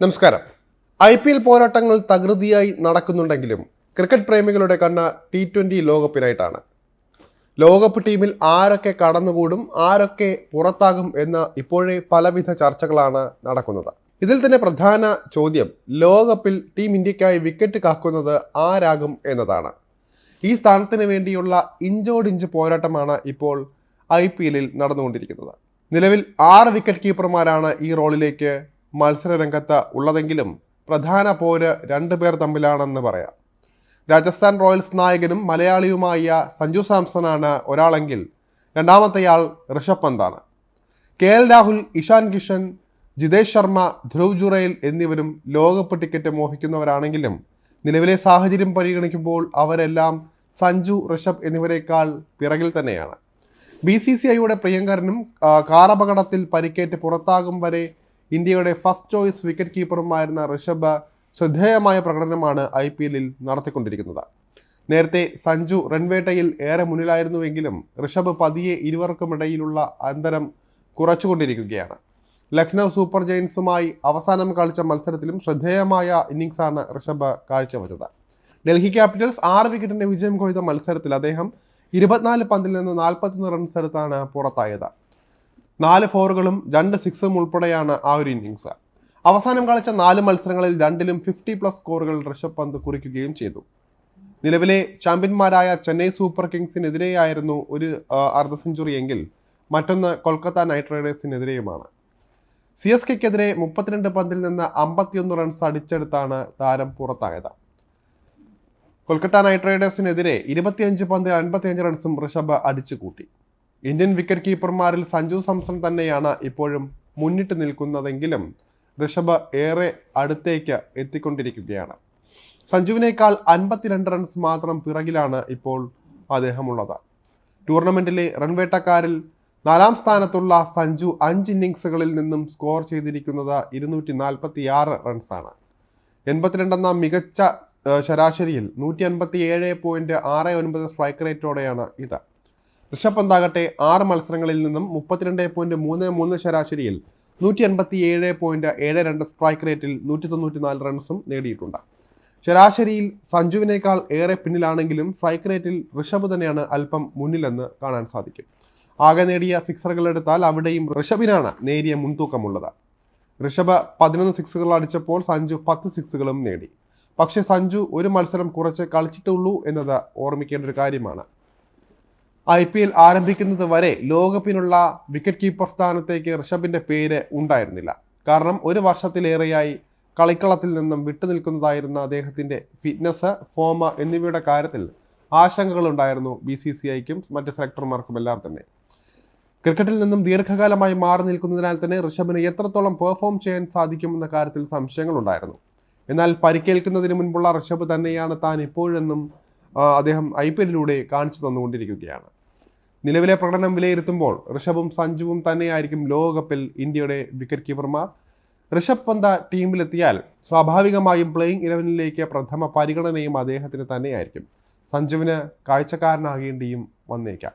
നമസ്കാരം. I P L പോരാട്ടങ്ങൾ തകൃതിയായി നടക്കുന്നുണ്ടെങ്കിലും ക്രിക്കറ്റ് പ്രേമികളുടെ കണ്ണ ടി ട്വന്റി ലോകകപ്പിനായിട്ടാണ്. ലോകകപ്പ് ടീമിൽ ആരൊക്കെ കടന്നുകൂടും ആരൊക്കെ പുറത്താകും എന്ന ഇപ്പോഴേ പലവിധ ചർച്ചകളാണ് നടക്കുന്നത്. ഇതിൽ തന്നെ പ്രധാന ചോദ്യം ലോകകപ്പിൽ ടീം ഇന്ത്യക്കായി വിക്കറ്റ് കാക്കുന്നത് ആരാകും എന്നതാണ്. ഈ സ്ഥാനത്തിന് വേണ്ടിയുള്ള ഇഞ്ചോടിഞ്ച് പോരാട്ടമാണ് ഇപ്പോൾ ഐ പി എല്ലിൽ നടന്നുകൊണ്ടിരിക്കുന്നത്. നിലവിൽ ആറ് വിക്കറ്റ് കീപ്പർമാരാണ് ഈ റോളിലേക്ക് മത്സര രംഗത്ത് ഉള്ളതെങ്കിലും പ്രധാന പോര് രണ്ടുപേർ തമ്മിലാണെന്ന് പറയാം. രാജസ്ഥാൻ റോയൽസ് നായകനും മലയാളിയുമായ സഞ്ജു സാംസണാണ് ഒരാളെങ്കിൽ രണ്ടാമത്തെയാൾ ഋഷഭ് പന്താണ്. കെ എൽ രാഹുൽ ഇഷാൻ കിഷൻ ജിതേഷ് ശർമ്മ ധ്രുവ് ജുറേൽ എന്നിവരും ലോകകപ്പ് ടിക്കറ്റ് മോഹിക്കുന്നവരാണെങ്കിലും നിലവിലെ സാഹചര്യം പരിഗണിക്കുമ്പോൾ അവരെല്ലാം സഞ്ജു ഋഷഭ് എന്നിവരെക്കാൾ പിറകിൽ തന്നെയാണ്. ബി സി സി ഐയുടെ പ്രിയങ്കരനും കാറപകടത്തിൽ പരിക്കേറ്റ് പുറത്താകും വരെ ഇന്ത്യയുടെ ഫസ്റ്റ് ചോയ്സ് വിക്കറ്റ് കീപ്പറുമായിരുന്ന ഋഷഭ് ശ്രദ്ധേയമായ പ്രകടനമാണ് ഐ പി എല്ലിൽ നടത്തിക്കൊണ്ടിരിക്കുന്നത്. നേരത്തെ സഞ്ജു റൺവേട്ടയിൽ ഏറെ മുന്നിലായിരുന്നുവെങ്കിലും ഋഷഭ് പതിയെ ഇരുവർക്കുമിടയിലുള്ള അന്തരം കുറച്ചുകൊണ്ടിരിക്കുകയാണ്. ലക്നൗ സൂപ്പർ ജയൻസുമായി അവസാനം കളിച്ച മത്സരത്തിലും ശ്രദ്ധേയമായ ഇന്നിങ്സാണ് ഋഷഭ് കാഴ്ചവെച്ചത്. ഡൽഹി ക്യാപിറ്റൽസ് ആറ് വിക്കറ്റിന്റെ വിജയം കൊയ്ത മത്സരത്തിൽ അദ്ദേഹം ഇരുപത്തിനാല് പന്തിൽ നിന്ന് നാൽപ്പത്തൊന്ന് റൺസ് എടുത്താണ് പുറത്തായത്. നാല് ഫോറുകളും രണ്ട് സിക്സും ഉൾപ്പെടെയാണ് ആ ഒരു ഇന്നിങ്സ് അവസാനം കളിച്ച നാല് മത്സരങ്ങളിൽ രണ്ടിലും ഫിഫ്റ്റി പ്ലസ് സ്കോറുകൾ ഋഷഭ് പന്ത് കുറിക്കുകയും ചെയ്തു. നിലവിലെ ചാമ്പ്യന്മാരായ ചെന്നൈ സൂപ്പർ കിങ്സിനെതിരെയായിരുന്നു ഒരു അർദ്ധ സെഞ്ചുറി എങ്കിൽ മറ്റൊന്ന് കൊൽക്കത്ത നൈറ്റ് റൈഡേഴ്സിനെതിരെയുമാണ്. സി എസ് കെക്കെതിരെ മുപ്പത്തിരണ്ട് പന്തിൽ നിന്ന് അമ്പത്തിയൊന്ന് റൺസ് അടിച്ചെടുത്താണ് താരം പുറത്തായത്. കൊൽക്കത്ത നൈറ്റ് റൈഡേഴ്സിനെതിരെ ഇരുപത്തിയഞ്ച് പന്തിൽ അൻപത്തിയഞ്ച് റൺസും ഋഷഭ് അടിച്ചുകൂട്ടി. ഇന്ത്യൻ വിക്കറ്റ് കീപ്പർമാരിൽ സഞ്ജു സാംസൺ തന്നെയാണ് ഇപ്പോഴും മുന്നിട്ട് നിൽക്കുന്നതെങ്കിലും ഋഷഭ് ഏറെ അടുത്തേക്ക് എത്തിക്കൊണ്ടിരിക്കുകയാണ്. സഞ്ജുവിനേക്കാൾ അൻപത്തിരണ്ട് റൺസ് മാത്രം പിറകിലാണ് ഇപ്പോൾ അദ്ദേഹമുള്ളത്. ടൂർണമെന്റിലെ റൺവേട്ടക്കാരിൽ നാലാം സ്ഥാനത്തുള്ള സഞ്ജു അഞ്ച് ഇന്നിങ്സുകളിൽ നിന്നും സ്കോർ ചെയ്തിരിക്കുന്നത് ഇരുന്നൂറ്റി നാൽപ്പത്തി ആറ് റൺസാണ് എൺപത്തിരണ്ടെന്ന മികച്ച ശരാശരിയിൽ നൂറ്റി അൻപത്തി ഏഴ് പോയിന്റ് ആറ് ഒൻപത് സ്ട്രൈക്ക് റേറ്റോടെയാണ് ഇത്. ഋഷഭ് പന്താകട്ടെ ആറ് മത്സരങ്ങളിൽ നിന്നും മുപ്പത്തിരണ്ട് പോയിന്റ് മൂന്ന് മൂന്ന് ശരാശരിയിൽ നൂറ്റി അൻപത്തി ഏഴ് പോയിന്റ് ഏഴ് രണ്ട് സ്ട്രൈക്ക് റേറ്റിൽ നൂറ്റി തൊണ്ണൂറ്റി നാല് റൺസും നേടിയിട്ടുണ്ട്. ശരാശരിയിൽ സഞ്ജുവിനേക്കാൾ ഏറെ പിന്നിലാണെങ്കിലും സ്ട്രൈക്ക് റേറ്റിൽ ഋഷഭ് തന്നെയാണ് അല്പം മുന്നിലെന്ന് കാണാൻ സാധിക്കും. ആകെ നേടിയ സിക്സറുകൾ എടുത്താൽ അവിടെയും ഋഷഭിനാണ് നേരിയ മുൻതൂക്കമുള്ളത്. ഋഷഭ് പതിനൊന്ന് സിക്സുകൾ അടിച്ചപ്പോൾ സഞ്ജു പത്ത് സിക്സുകളും നേടി. പക്ഷേ സഞ്ജു ഒരു മത്സരം കുറച്ച് കളിച്ചിട്ടുള്ളൂ എന്നത് ഓർമ്മിക്കേണ്ട ഒരു കാര്യമാണ്. ഐ പി എൽ ആരംഭിക്കുന്നത് വരെ ലോകകപ്പിനുള്ള വിക്കറ്റ് കീപ്പർ സ്ഥാനത്തേക്ക് ഋഷഭിന്റെ പേര് ഉണ്ടായിരുന്നില്ല. കാരണം ഒരു വർഷത്തിലേറെയായി കളിക്കളത്തിൽ നിന്നും വിട്ടുനിൽക്കുന്നതായിരുന്ന അദ്ദേഹത്തിന്റെ ഫിറ്റ്നസ് ഫോമ എന്നിവയുടെ കാര്യത്തിൽ ആശങ്കകളുണ്ടായിരുന്നു ബി സി സി ഐക്കും മറ്റ് സെലക്ടർമാർക്കുമെല്ലാം തന്നെ. ക്രിക്കറ്റിൽ നിന്നും ദീർഘകാലമായി മാറി നിൽക്കുന്നതിനാൽ തന്നെ ഋഷഭിന് എത്രത്തോളം പെർഫോം ചെയ്യാൻ സാധിക്കുമെന്ന കാര്യത്തിൽ സംശയങ്ങളുണ്ടായിരുന്നു. എന്നാൽ പരിക്കേൽക്കുന്നതിന് മുൻപുള്ള ഋഷഭ് തന്നെയാണ് താൻ ഇപ്പോഴെന്നും അദ്ദേഹം ഐ പി എല്ലിലൂടെ കാണിച്ചു തന്നുകൊണ്ടിരിക്കുകയാണ്. നിലവിലെ പ്രകടനം വിലയിരുത്തുമ്പോൾ ഋഷഭും സഞ്ജുവും തന്നെയായിരിക്കും ലോകകപ്പിൽ ഇന്ത്യയുടെ വിക്കറ്റ് കീപ്പർമാർ ഋഷഭ് പന്ത ടീമിലെത്തിയാൽ സ്വാഭാവികമായും പ്ലേയിങ് ഇലവനിലേക്ക് പ്രഥമ പരിഗണനയും അദ്ദേഹത്തിന് തന്നെയായിരിക്കും. സഞ്ജുവിന് കാഴ്ചക്കാരനാകേണ്ടിയും വന്നേക്കാം.